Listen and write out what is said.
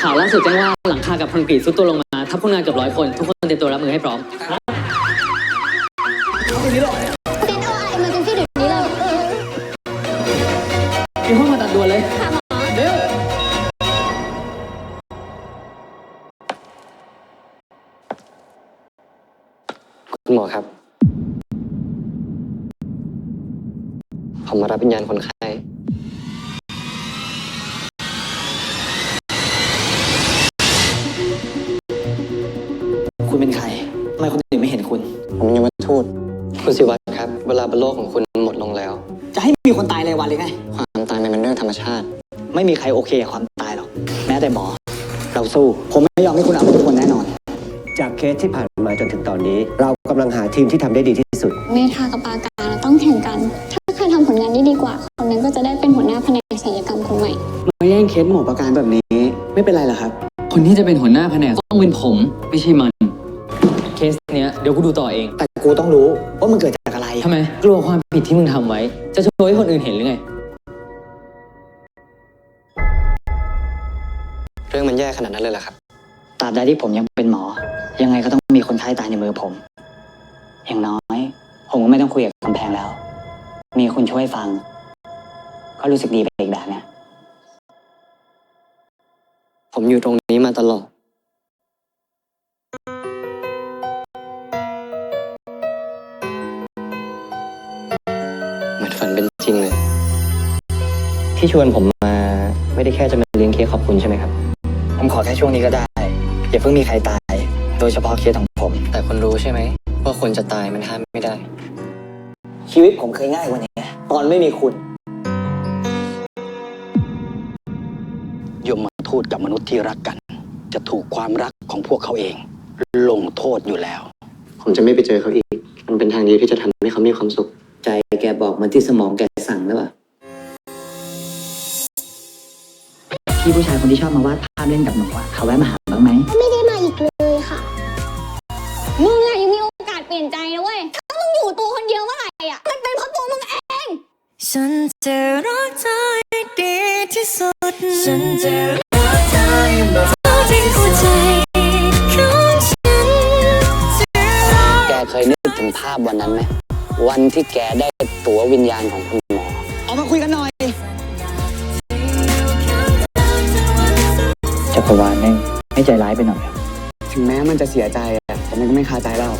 ข่าวล่าสุดแจ้งว่าหลังคากับคอนกรีตซุดตัวลงมาทับคนงานเกือบร้อยคน ทุกคนเตรียมตัวรับมือให้พร้อมติดเอาอะไรมาจนที่เดี๋ยวนี้เลยมีห้องผ่าตัดด่วนเลย ค่ะหมอ เร็ว คุณหมอครับ ผมมารับวิญญาณคนไข้ คุณเป็นใครทำไมคนอื่นไม่เห็นคุณ ผมยังมาทูตคุณสิวัตรครับ เวลาบนโลกของคุณหมดลงแล้ว จะให้มีคนตายรายวันเลยไง ความตายมันเป็นเรื่องธรรมชาติ ไม่มีใครโอเคกับความตายหรอก แม้แต่หมอ เราสู้ ผมไม่ยอมให้คุณเอาทุกคนแน่นอน จากเคสที่ผ่านมาจนถึงตอนนี้ เรากำลังหาทีมที่ทำได้ดีที่สุด เมทากับปาการต้องแข่งกัน ถ้าใครทำผลงานได้ดีกว่า คนนั้นก็จะได้เป็นหัวหน้าแผนกศัลยกรรมคนใหม่ มาแย่งเคสหมอประการแบบนี้ ไม่เป็นไรหรอกครับ คนที่จะเป็นหัวหน้าแผนกต้องเป็นผม ไม่ใช่มัน เคสเนี้ยเดี๋ยวกูดูต่อเอง แต่กูต้องรู้ว่ามันเกิดจากอะไร ทำไม กลัวความผิดที่มึงทำไว้ จะโชว์ให้คนอื่นเห็นหรือไง เรื่องมันแย่ขนาดนั้นเลยเหรอครับ ตราบใดที่ผมยังเป็นหมอ ยังไงก็ต้องมีคนไข้ตายในมือผม อย่างน้อย ผมก็ไม่ต้องคุยกับกำแพงแล้ว มีคุณช่วยฟัง ก็รู้สึกดีไปอีกแบบเนี่ยผมอยู่ตรงนี้มาตลอด ที่ชวนผมมาไม่ได้แค่จะมาเลี้ยงเค้กขอบคุณใช่ไหมครับ ผมขอแค่ช่วงนี้ก็ได้ อย่าเพิ่งมีใครตาย โดยเฉพาะเคสของผม แต่คุณรู้ใช่ไหมว่าคนจะตายมันห้ามไม่ได้ ชีวิตผมเคยง่ายกว่านี้ตอนไม่มีคุณยมทูตกับมนุษย์ที่รักกัน จะถูกความรักของพวกเขาเอง ลงโทษอยู่แล้ว ผมจะไม่ไปเจอเขาอีก มันเป็นทางเดียวที่จะทำให้เขามีความสุข ใจแกบอกเหมันที่สมองแก พี่ผู้ชายคนที่ชอบมาวาดภาพเล่นกับหนูอะเขาแวะมาหาบ้างไหม ไม่ได้มาอีกเลยค่ะ มึงอะยังมีโอกาสเปลี่ยนใจนะเว้ย ถ้ามึงอยู่ตัวคนเดียวเมื่อไหร่อะมันเป็นเพราะตัวมึงเอง ฉันจะรักเธอให้ดีที่สุด ฉันจะรักเธอแบบเท่าที่หัวใจของฉันจะรักแกเคยนึกถึงภาพวันนั้นไหม วันที่แกได้ตั๋ววิญญาณของคุณ ใจร้ายไปหน่อย ถึงแม้มันจะเสียใจอะแต่มันก็ไม่คาใจเรา